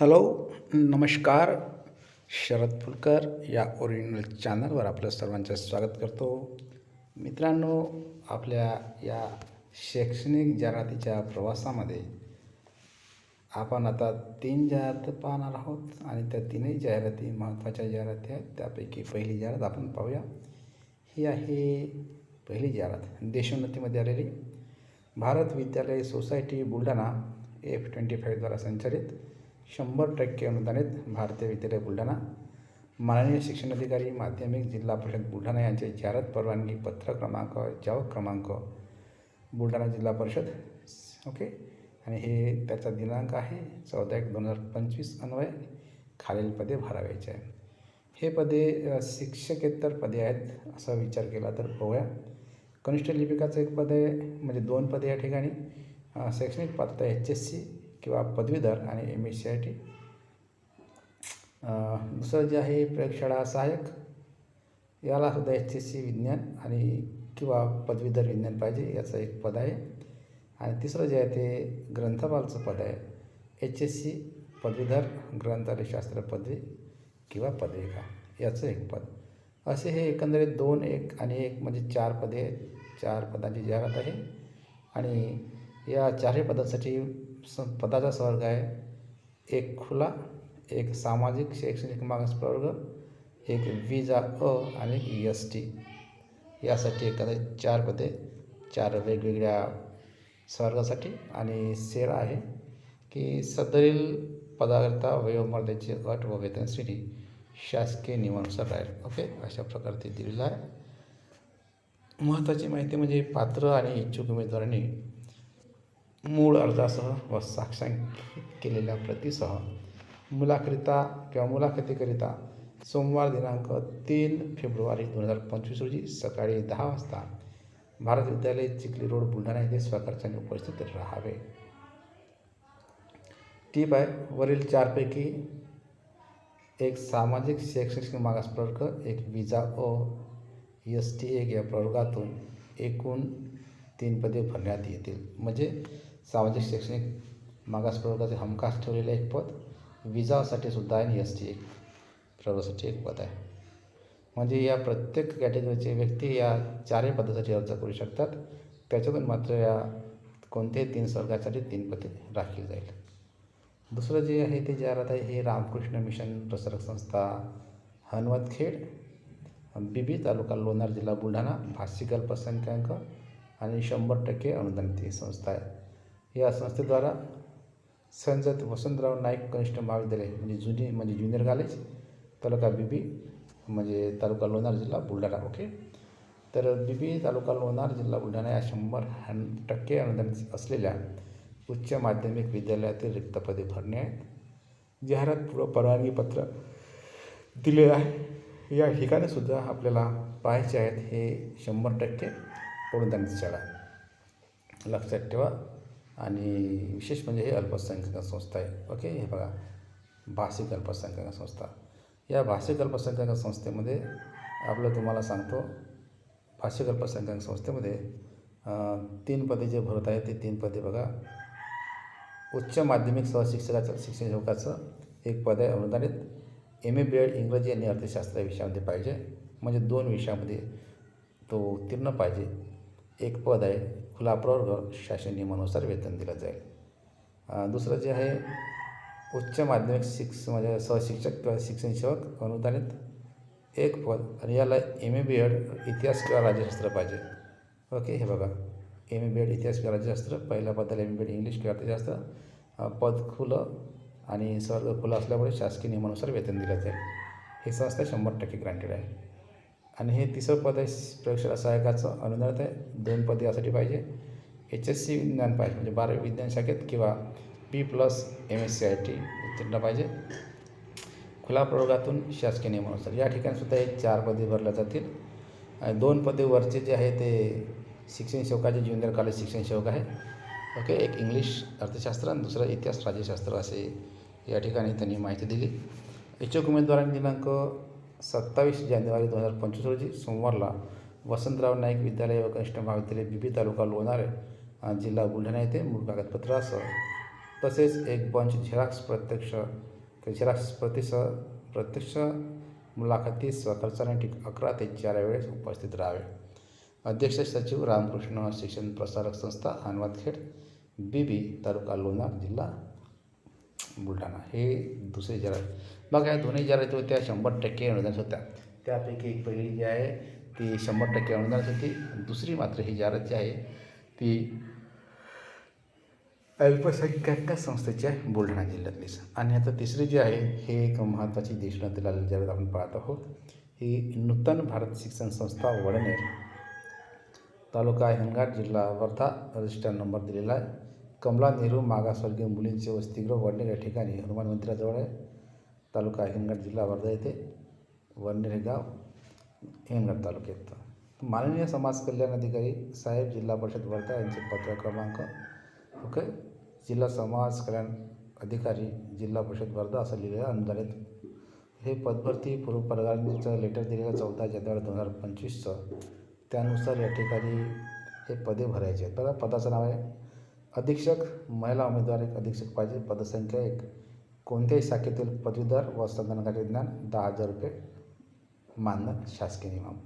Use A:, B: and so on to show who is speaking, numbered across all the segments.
A: Hello नमस्कार. शरद फुलकर या original चॅनलवर आपलं सर्वांचं स्वागत करतो. मित्रांनो आपल्या या शैक्षणिक जाहिरातीच्या प्रवासामध्ये आपण आता तीन जाहिरात पाहणार आहोत आणि त्या तीनही जाहिराती महत्त्वाच्या जाहिराती आहेत. त्यापैकी पहिली जाहिरात आपण पाहूया. ही आहे पहिली जाहिरात देशोन्नतीमध्ये आलेली. Bharat Vidyalaya Society Buldhana F twenty फाईव्हद्वारा संचालित. शंभर टक्के अनुदानित भारतीय विद्यालय बुलढाणा. माननीय शिक्षणाधिकारी माध्यमिक जिल्हा परिषद बुलढाणा यांचे जाहिरात परवानगी पत्र क्रमांक जाव क्रमांक बुलढाणा जिल्हा परिषद. ओके? आणि हे त्याचा दिनांक आहे चौदा एक दोन हजार पंचवीस अन्वय. खालील पदे भरावायचे आहे हे पदे शिक्षकेतर पदे आहेत असा विचार केला तर बघूया कनिष्ठ लिपिकाचं एक पद आहे म्हणजे दोन पदे या ठिकाणी. शैक्षणिक पात्रता एच एस सी किंवा पदवीधर आणि M S C I T दुसरं जे आहे प्रयोगशाळा सहाय्यक याला सुद्धा एच एस सी विज्ञान आणि किंवा पदवीधर विज्ञान पाहिजे याचं एक पद आहे. आणि तिसरं जे आहे ते ग्रंथपालचं पद आहे. एच एस सी पदवीधर ग्रंथालयशास्त्र पदवी किंवा पदविका याचं एक पद. असे हे एकंदरीत दोन एक आणि एक म्हणजे चार पदे चार पदांची जाहिरात आहे. आणि या चारही पदांसाठी पदाचा स्वर्ग आहे. एक खुला एक सामाजिक शैक्षणिक मागास प्रवर्ग एक विजा अ आणि एक एस टी. यासाठी एकंदरीत चार पदे चार वेगवेगळ्या स्वर्गासाठी. आणि सेर आहे की सदरील पदाकरता वयोमर्यादेची अट व वेतन श्रेणी शासकीय नियमानुसार राहील. ओके? अशा प्रकारे ते दिलेलं आहे. महत्त्वाची माहिती म्हणजे पात्र आणि इच्छुक उमेदवारांनी मूळ अर्जासह व साक्षांकित केलेल्या प्रतीसह मुलाकरिता किंवा मुलाखतीकरिता सोमवार दिनांक तीन फेब्रुवारी दोन हजार पंचवीस रोजी सकाळी दहा वाजता भारत विद्यालय चिखली रोड बुलढाणा येथे स्वखर्चाने उपस्थित राहावे. टीप आहे वरील चारपैकी एक सामाजिक शैक्षणिक मागास प्रवर्ग एक विजा ओ एस टी एक या प्रवर्गातून एकूण तीन पदे भरण्यात येतील. म्हणजे सामाजिक शैक्षणिक मागास प्रवर्गाचे हमखास ठेवलेले एक पद विजासाठी सुद्धा आहे आणि एस टी एक प्रवर्गासाठी एक पद आहे. म्हणजे या प्रत्येक कॅटेगरीचे व्यक्ती या चारही पदासाठी अर्ज करू शकतात. त्याच्यातून मात्र या कोणत्याही तीन स्वर्गासाठी तीन पदे राखली जाईल. दुसरं जे आहे ते जाहिरात आहे हे रामकृष्ण मिशन प्रसारक संस्था हनवतखेड बीबी तालुका लोणार जिल्हा बुलढाणा भाषिक अल्पसंख्याक आणि शंभर टक्के अनुदानित संस्था आहे. या संस्थेद्वारा संजत वसंतराव नाईक कनिष्ठ महाविद्यालय म्हणजे जुनी म्हणजे ज्युनियर कॉलेज तालुका बीबी म्हणजे तालुका लोणार जिल्हा बुलढाणा ओके तर बीबी तालुका लोणार जिल्हा बुलढाणा या शंभर हॅन टक्के अनुदान असलेल्या उच्च माध्यमिक विद्यालयातील रिक्त पदे भरणे आहेत. जाहिरात पूर्व परवानगी पत्र दिले आहे. या ठिकाणीसुद्धा आपल्याला पाहायचे आहेत हे शंभर टक्के अनुदानित शाळा लक्षात ठेवा. आणि विशेष म्हणजे हे अल्पसंख्याक संस्था आहे. ओके? हे बघा. भाषिक अल्पसंख्याक संस्था. या भाषिक अल्पसंख्याक संस्थेमध्ये आपलं तुम्हाला सांगतो भाषिक अल्पसंख्याक संस्थेमध्ये तीन पदे जे भरत आहे ते तीन पदे बघा. उच्च माध्यमिक सहशिक्षकाचं शिक्षण सेवकाचं एक पद आहे अनुदानित. एम ए बी एड इंग्रजी आणि अर्थशास्त्र या विषयामध्ये पाहिजे. म्हणजे दोन विषयामध्ये तो उत्तीर्ण पाहिजे. एक पद आहे खुला प्रवर्ग शासन नियमानुसार वेतन दिलं जाईल. दुसरं जे आहे उच्च माध्यमिक शिक्ष म्हणजे सहशिक्षक किंवा शिक्षण सेवक अनुदानित एक पद आणि याला एम ए बी एड इतिहास किंवा राज्यशास्त्र पाहिजे. ओके हे बघा. एम ए बी एड इतिहास किंवा राज्यशास्त्र पहिल्या पदाला एम बी एड इंग्लिश किंवा अर्थशास्त्र पद खुलं आणि स्वर्ग खुलं असल्यामुळे शासकीय नियमानुसार वेतन दिलं जाईल. ही संस्था शंभर टक्के ग्रांटेड आहे. आणि हे तिसरं पद आहे प्रयोगशाळा सहायकाचं. अनुदान आहे. दोन पदे यासाठी पाहिजे. एच एस सी विज्ञान पाहिजे. म्हणजे बारावी विज्ञान शाखेत किंवा B plus M S C I T उत्तीर्ण पाहिजे. खुला प्रयोगातून शासकीय नियमानुसार या ठिकाणीसुद्धा एक हे चार पदे भरल्या जातील. आणि दोन पदे वरचे जे आहे ते शिक्षण सेवकाचे ज्युनियर कॉलेज शिक्षण सेवक आहे. ओके? एक इंग्लिश अर्थशास्त्र आणि दुसरं इतिहास राज्यशास्त्र असे या ठिकाणी त्यांनी माहिती दिली. इच्छुक उमेदवारांनी दिनांक सत्तावीस जानेवारी दोन हजार पंचवीस रोजी सोमवारला वसंतराव नाईक विद्यालय व कनिष्ठ महाविद्यालय बीबी तालुका लोणार जिल्हा बुलढाणा येथे मूळ कागदपत्रासह तसेच एक बंच झेराक्स प्रत्यक्ष झेराक्स प्रतिसह प्रत्यक्ष मुलाखतीस स्वखर्चाने ठीक अकरा ते चार वेळेस उपस्थित राहावे. अध्यक्ष सचिव रामकृष्ण शिक्षण प्रसारक संस्था हनुमातखेड बी बी तालुका लोणार जिल्हा बुलढाणा. हे दुसरे जाहिरात बघा या दोन्ही जाहिराती होत्या शंभर टक्के अनुदान होत्या त्यापैकी एक पहिली जी आहे ती शंभर टक्के अनुदान होती दुसरी मात्र ही जाहिरात जी आहे ती अल्पसंख्याक संस्थेची आहे बुलढाणा जिल्ह्यातलीच आणि आता तिसरी जी आहे हे एक महत्त्वाची देशनातील आलेली जाहिरात आपण पाहत आहोत. ही नूतन भारत शिक्षण संस्था वडनेर तालुका हिंगणघाट जिल्हा वर्धा रजिस्टर नंबर दिलेला आहे. कमला नेहरू मागासवर्गीय मुलींचे वसतिगृह वडनेर या ठिकाणी हनुमान मंदिराजवळ आहे. तालुका हिंगणघाट जिल्हा वर्धा येथे वडनेर हे गाव हिंगणघाट तालुक्यात. माननीय समाज कल्याण अधिकारी साहेब जिल्हा परिषद वर्धा यांचे पत्र क्रमांक ओके? जिल्हा समाज कल्याण अधिकारी जिल्हा परिषद वर्धा असं लिहिलेलं अनुदानित हे पदभरती पूर्व परवानगीचं लेटर दिलेलं चौदा जानेवारी दोन हजार पंचवीसचं. त्यानुसार या ठिकाणी हे पदे भरायचे आहेत. बघा पदाचं नाव आहे. अधीक्षक महिला उमेदवार एक अधीक्षक पाहिजे. पदसंख्या एक. कोणत्याही शाखेतील पदवीधर व संगणकाचे ज्ञान दहा हजार रुपये मानधन शासकीय नियम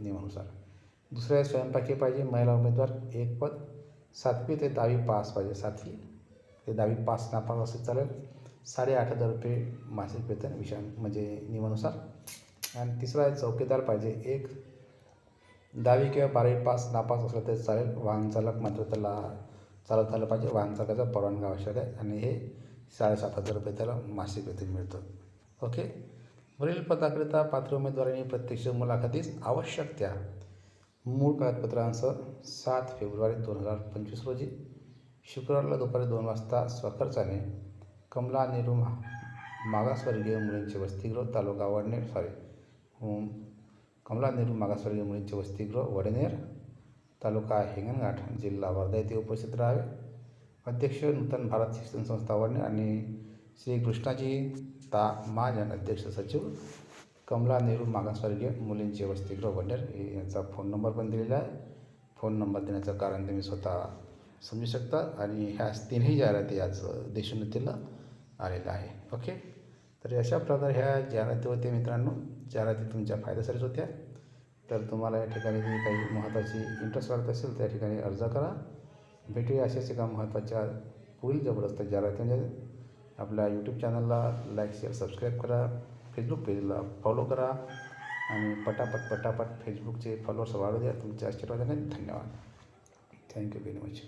A: नियमानुसार. दुसरे स्वयंपाकी पाहिजे. महिला उमेदवार एक पद. सातवी ते दहावी पास पाहिजे. सातवी ते दहावी पास नापास असेल चालेल. साडेआठ हजार रुपये मासिक वेतन विषय म्हणजे नियमानुसार. आणि तिसरा आहे चौकीदार पाहिजे. एक. दहावी किंवा बारावी पास नापास असलं तरी चालेल. वाहन चालक मात्र त्याला चालत आलं पाहिजे. वाहन चालकाचा परवानगी आवश्यक आहे आणि हे साडेसात हजार रुपये त्याला मासिक वेतन मिळतं. ओके? वरील पदाकरिता पात्र उमेदवारांनी प्रत्यक्ष मुलाखतीस आवश्यक त्या. मूळ कागदपत्रांसह सात फेब्रुवारी दोन हजार पंचवीस रोजी शुक्रवारला दुपारी दोन वाजता स्वखर्चाने कमला निरुमा मागासवर्गीय मुलींचे वसतिगृह तालुका वडनेर सॉरी कमला नेहरू मागासवर्गीय मुलींचे वसतिगृह वडनेर तालुका हिंगणघाट जिल्हा वर्धा येथे उपस्थित राहावे. अध्यक्ष नूतन भारत शिक्षण संस्था वडणे आणि श्री कृष्णाजी ता महाजन अध्यक्ष सचिव कमला नेहरू मागासवर्गीय मुलींचे वसतिगृह वडनेर यांचा फोन नंबर पण दिलेला आहे. फोन नंबर देण्याचं कारण तुम्ही स्वतः समजू शकता आणि ह्या तीनही जाहिराती आज देशोन्नतीला आलेल्या आहे. ओके? तर अशा प्रकारे ह्या जाहिराती होत्या मित्रांनो जाहिराती तुमच्या फायद्यासाठीच होत्या. तर तुम्हाला या ठिकाणी जी काही महत्त्वाची इंटरेस्ट वाटत असेल त्या ठिकाणी अर्ज करा. भेटूया अशाच एका महत्त्वाच्या पुढील जबरदस्त जाहिराती म्हणजे आपल्या यूट्यूब चॅनलला लाईक शेअर सबस्क्राईब करा. फेसबुक पेजला फॉलो करा. आणि पटापट पटापट फेसबुकचे फॉलोअर्स वाढू द्या. तुमच्या आशीर्वादाने धन्यवाद. Thank you very much